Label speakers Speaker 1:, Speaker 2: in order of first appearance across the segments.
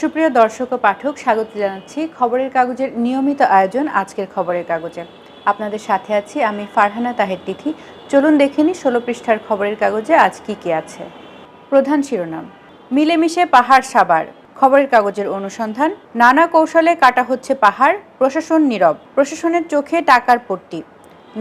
Speaker 1: সুপ্রিয় দর্শক ও পাঠক, স্বাগত জানাচ্ছি খবরের কাগজের নিয়মিত আয়োজন আজকের খবরের কাগজে। আপনাদের সাথে আছি আমি ফারহানা তাহের তিথি। চলুন দেখে নিই ষোলো পৃষ্ঠার খবরের কাগজে আজ কি কি আছে। প্রধান শিরোনাম, মিলেমিশে পাহাড় সাবার। খবরের কাগজের অনুসন্ধান, নানা কৌশলে কাটা হচ্ছে পাহাড়, প্রশাসন নীরব, প্রশাসনের চোখে টাকার পট্টি।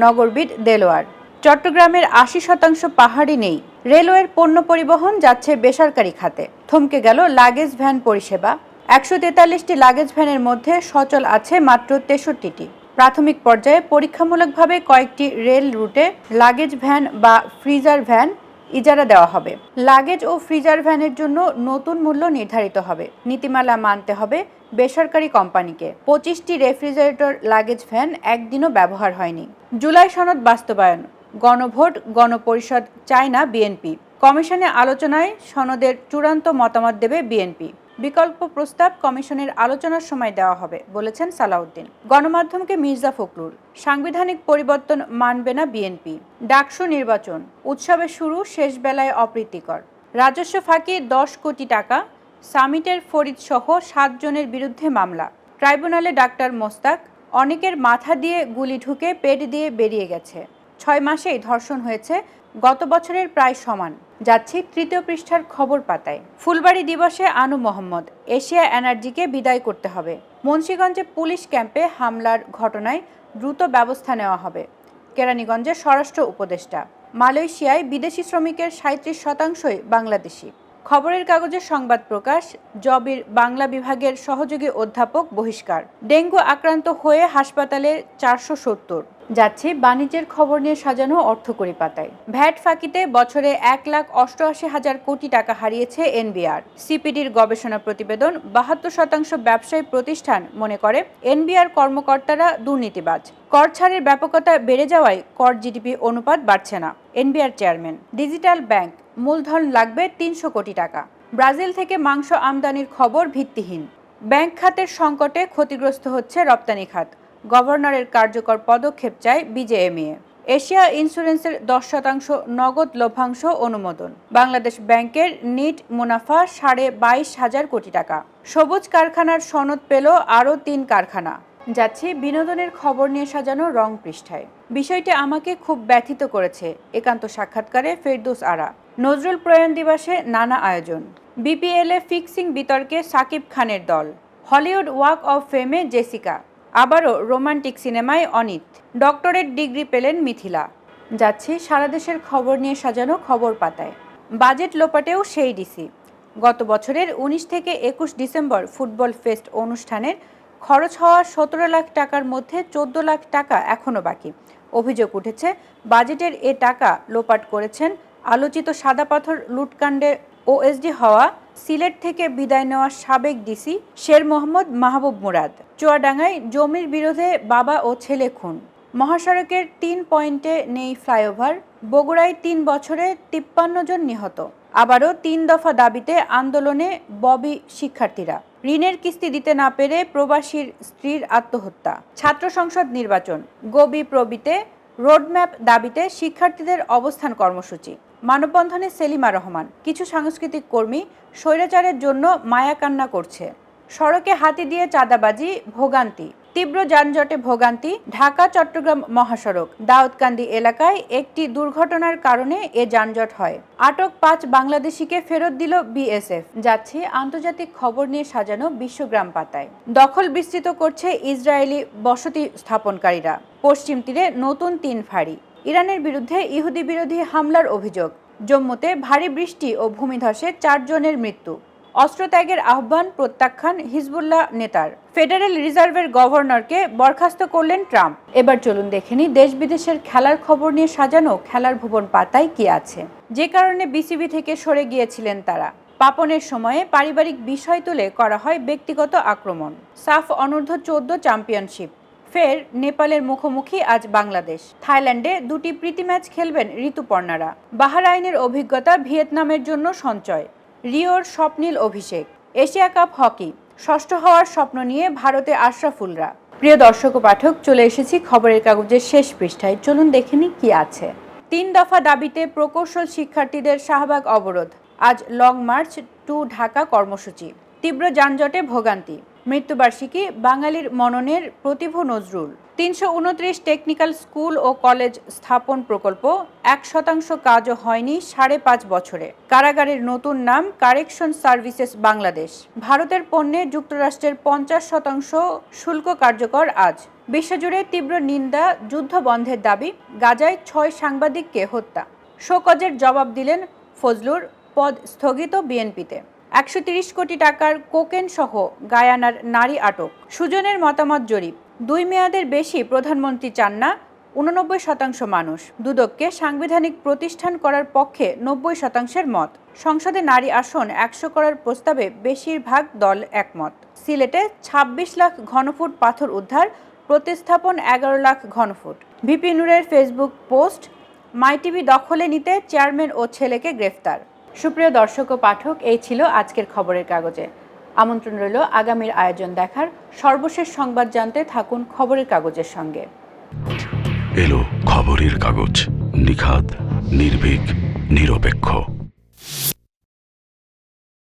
Speaker 1: নগরবিদ দেলোয়ার চট্টগ্রামের আশি শতাংশ পাহাড়ি নেই। রেলওয়ের পণ্য পরিবহন যাচ্ছে বেসরকারি খাতে। থমকে গেল লাগেজ ভ্যান পরিষেবা। একশো তেতাল্লিশটি লাগেজ ভ্যানের মধ্যে সচল আছে মাত্র তেষট্টিটি। প্রাথমিক পর্যায়ে পরীক্ষামূলকভাবে কয়েকটি রেল রুটে লাগেজ ভ্যান বা ফ্রিজার ভ্যান ইজারা দেওয়া হবে। লাগেজ ও ফ্রিজার ভ্যানের জন্য নতুন মূল্য নির্ধারিত হবে। নীতিমালা মানতে হবে বেসরকারি কোম্পানিকে। পঁচিশটি রেফ্রিজারেটর লাগেজ ভ্যান একদিনও ব্যবহার হয়নি। জুলাই সনদ বাস্তবায়ন। গণভোট, গণপরিষদ চায় না বিএনপি। কমিশনে আলোচনায় সনদের চূড়ান্ত মতামত দেবে বিএনপি। বিকল্প প্রস্তাব কমিশনের আলোচনার সময় দেওয়া হবে, বলেছেন সালাউদ্দিন। গণমাধ্যমকে মির্জা ফখরুল। সাংবিধানিক পরিবর্তন মানবে না বিএনপি। ডাকসু নির্বাচন। উৎসবের শুরু শেষ বেলায় অপ্রীতিকর। রাজস্ব ফাঁকি দশ কোটি টাকা। সামিটের ফরিদ সহ সাতজনের বিরুদ্ধে মামলা। ট্রাইব্যুনালে ডাক্তার মোস্তাক। অনেকের মাথা দিয়ে গুলি ঢুকে পেট দিয়ে বেরিয়ে গেছে। ছয় মাসেই ধর্ষণ হয়েছে, গত বছরের প্রায় সমান। যাচ্ছি তৃতীয় পৃষ্ঠার খবর পাতায়। ফুলবাড়ি দিবসে আনু মোহাম্মদ, এশিয়া এনার্জিকে বিদায় করতে হবে। মুন্সীগঞ্জে পুলিশ ক্যাম্পে হামলার ঘটনায় দ্রুত ব্যবস্থা নেওয়া হবে। কেরানীগঞ্জে স্বরাষ্ট্র উপদেষ্টা। মালয়েশিয়ায় বিদেশি শ্রমিকের সাঁত্রিশ শতাংশই বাংলাদেশি। খবরের কাগজের সংবাদ প্রকাশ, জবির বাংলা বিভাগের সহযোগী অধ্যাপক বহিষ্কার। ডেঙ্গু আক্রান্ত হয়ে হাসপাতালে চারশো সত্তর। যাচ্ছে বাণিজ্যের খবর নিয়ে সাজানো অর্থকরী পাতায় ভ্যাট ফাঁকিতে বছরে এক লাখ অষ্টআশি হাজার কোটি টাকা হারিয়েছে এনবিআর। সিপিডির গবেষণা প্রতিবেদন বাহাত্তর শতাংশ ব্যবসায়ী প্রতিষ্ঠান মনে করে, এনবিআর কর্মকর্তারা দুর্নীতিবাজ। কর ছাড়ের ব্যাপকতা বেড়ে যাওয়ায় কর জিডিপি অনুপাত বাড়ছে না। এনবিআর চেয়ারম্যান, ডিজিটাল ব্যাংক, মূলধন লাগবে তিনশো কোটি টাকা। ব্রাজিল থেকে মাংস আমদানির খবর ভিত্তিহীন। ব্যাংক খাতের সংকটে ক্ষতিগ্রস্ত হচ্ছে রপ্তানি খাত। গভর্নরের কার্যকর পদক্ষেপ চায় বিজেএমইএ। এশিয়া ইন্স্যুরেন্সের দশ শতাংশ নগদ লভ্যাংশ অনুমোদন। বাংলাদেশ ব্যাংকের নিট মুনাফা সাড়ে বাইশ হাজার কোটি টাকা। সবুজ কারখানার সনদ পেল আরও তিন কারখানা। যাচ্ছে বিনোদনের খবর নিয়ে সাজানো রং পৃষ্ঠায়। বিষয়টি আমাকে খুব ব্যথিত করেছে, একান্ত সাক্ষাৎকারে ফেরদৌস আরা। নজরুল প্রয়াণ দিবসে নানা আয়োজন। বিপিএলে ফিক্সিং বিতর্কে সাকিব খানের দল। হলিউড ওয়াক অফ ফেমে জেসিকা। আবারও রোমান্টিক সিনেমায় অনিত। ডক্টরেট ডিগ্রি পেলেন মিথিলা। যাচ্ছি সারা দেশের খবর নিয়ে সাজানো খবর পাতায়। বাজেট লোপাটেও সেই ডিসি। গত বছরের উনিশ থেকে একুশ ডিসেম্বর ফুটবল ফেস্ট অনুষ্ঠানের খরচ হওয়া সতেরো লাখ টাকার মধ্যে চোদ্দ লাখ টাকা এখনও বাকি। অভিযোগ উঠেছে, বাজেটের এ টাকা লোপাট করেছেন আলোচিত সাদা পাথর লুটকাণ্ডে ওএসডি হওয়া সিলেট থেকে বিদায় নেওয়া সাবেক ডিসি শের মোহাম্মদ মাহবুব মুরাদ। চুয়াডাঙ্গায় জমির বিরোধে বাবা ও ছেলে খুন। মহাসড়কের তিন পয়েন্টে নেই ফ্লাইওভার, বগুড়ায় তিন বছরে তিপ্পান্ন জন নিহত। আবারও তিন দফা দাবিতে আন্দোলনে ববি শিক্ষার্থীরা। ঋণের কিস্তি দিতে না পেরে প্রবাসীর স্ত্রীর আত্মহত্যা। ছাত্র সংসদ নির্বাচন। গবি প্রবিতে রোডম্যাপ দাবিতে শিক্ষার্থীদের অবস্থান কর্মসূচি। মানববন্ধনে সেলিমা রহমান, কিছু সাংস্কৃতিক কর্মী স্বৈরাচারের জন্য মায়া কান্না করছে। সড়কে হাতি দিয়ে চাঁদাবাজি, ভোগান্তি। তীব্র যানজটে ভোগান্তি, ঢাকা, চট্টগ্রাম মহাসড়ক, দাউদকান্দি এলাকায় একটি দুর্ঘটনার কারণে এ যানজট হয়। আটক পাঁচ বাংলাদেশিকে ফেরত দিল বিএসএফ। যাচ্ছে আন্তর্জাতিক খবর নিয়ে সাজানো বিশ্বগ্রাম পাতায়। দখল বিস্তৃত করছে ইসরায়েলি বসতি স্থাপনকারীরা। পশ্চিম তীরে নতুন তিন ফাঁড়ি। ইরানের বিরুদ্ধে ইহুদি বিরোধী হামলার অভিযোগ। জম্মুতে ভারী বৃষ্টি ও ভূমিধসে চারজনের মৃত্যু। অস্ত্রত্যাগের আহ্বান প্রত্যাখ্যান হিজবুল্লাহ নেতার। ফেডারেল রিজার্ভের গভর্নরকে বরখাস্ত করলেন ট্রাম্প। এবার চলুন দেখে নিই দেশ বিদেশের খেলার খবর নিয়ে সাজানো খেলার ভুবন পাতায় কি আছে। যে কারণে বিসিবি থেকে সরে গিয়েছিলেন তারা। পাপনের সময়ে পারিবারিক বিষয় তুলে করা হয় ব্যক্তিগত আক্রমণ। সাফ অনূর্ধ্ব চোদ্দ চ্যাম্পিয়নশিপ। ফের নেপালের মুখোমুখি আজ বাংলাদেশ। থাইল্যান্ডে দুটি প্রীতি ম্যাচ খেলবেন ঋতুপর্ণারা। বাহারাইনের অভিজ্ঞতা ভিয়েতনামের জন্য সঞ্চয়। রিওর স্বপ্নীল অভিষেক, এশিয়া কাপ হকি, ষষ্ঠ হওয়ার স্বপ্ন নিয়ে ভারতে আশরাফুলরা। প্রিয় দর্শক ও পাঠক, চলে এসেছি খবরের কাগজের শেষ পৃষ্ঠায়। চলুন দেখে নিই কি আছে। তিন দফা দাবিতে প্রকৌশল শিক্ষার্থীদের শাহবাগ অবরোধ। আজ লং মার্চ টু ঢাকা কর্মসূচি। তীব্র যানজটে ভোগান্তি। মৃত্যুবার্ষিকী বাঙালির মননের প্রতিভ নজরুল। তিনশো উনত্রিশ টেকনিক্যাল স্কুল ও কলেজ স্থাপন প্রকল্প এক শতাংশ কাজও হয়নি সাড়ে পাঁচ বছরে। কারাগারের নতুন নাম কারেকশন সার্ভিসেস বাংলাদেশ। ভারতের পণ্যে যুক্তরাষ্ট্রের পঞ্চাশ শতাংশ শুল্ক কার্যকর আজ। বিশ্বজুড়ে তীব্র নিন্দা যুদ্ধ বন্ধের দাবি, গাজায় ছয় সাংবাদিককে হত্যা। শোকজের জবাব দিলেন ফজলুর, পদ স্থগিত বিএনপিতে। একশো কোটি টাকার কোকেন সহ গায়ানার নারী আটক। সুজনের মতামত জরিপ। দুই মেয়াদের বেশি প্রধানমন্ত্রী চান না, উননব্বই শতাংশ মানুষ। দুদককে সাংবিধানিক প্রতিষ্ঠান করার পক্ষে নব্বই শতাংশের মত। সংসদে নারী আসন একশো করার প্রস্তাবে বেশিরভাগ দল একমত। সিলেটে ২৬ লাখ ঘনফুট পাথর উদ্ধার, প্রতিস্থাপন এগারো লাখ ঘনফুট। ভিপি নূরের ফেসবুক পোস্ট, মাই টিভি দখলে নিতে চেয়ারম্যান ও ছেলেকে গ্রেফতার। সুপ্রিয় দর্শক ও পাঠক, এই ছিল আজকের খবরের কাগজে। আমন্ত্রণ রইল আগামীর আয়োজন দেখার। সর্বশেষ সংবাদ জানতে থাকুন খবরের কাগজের সঙ্গে।
Speaker 2: এলো খবরের কাগজ নিখাত নির্ভীক, নিরপেক্ষ।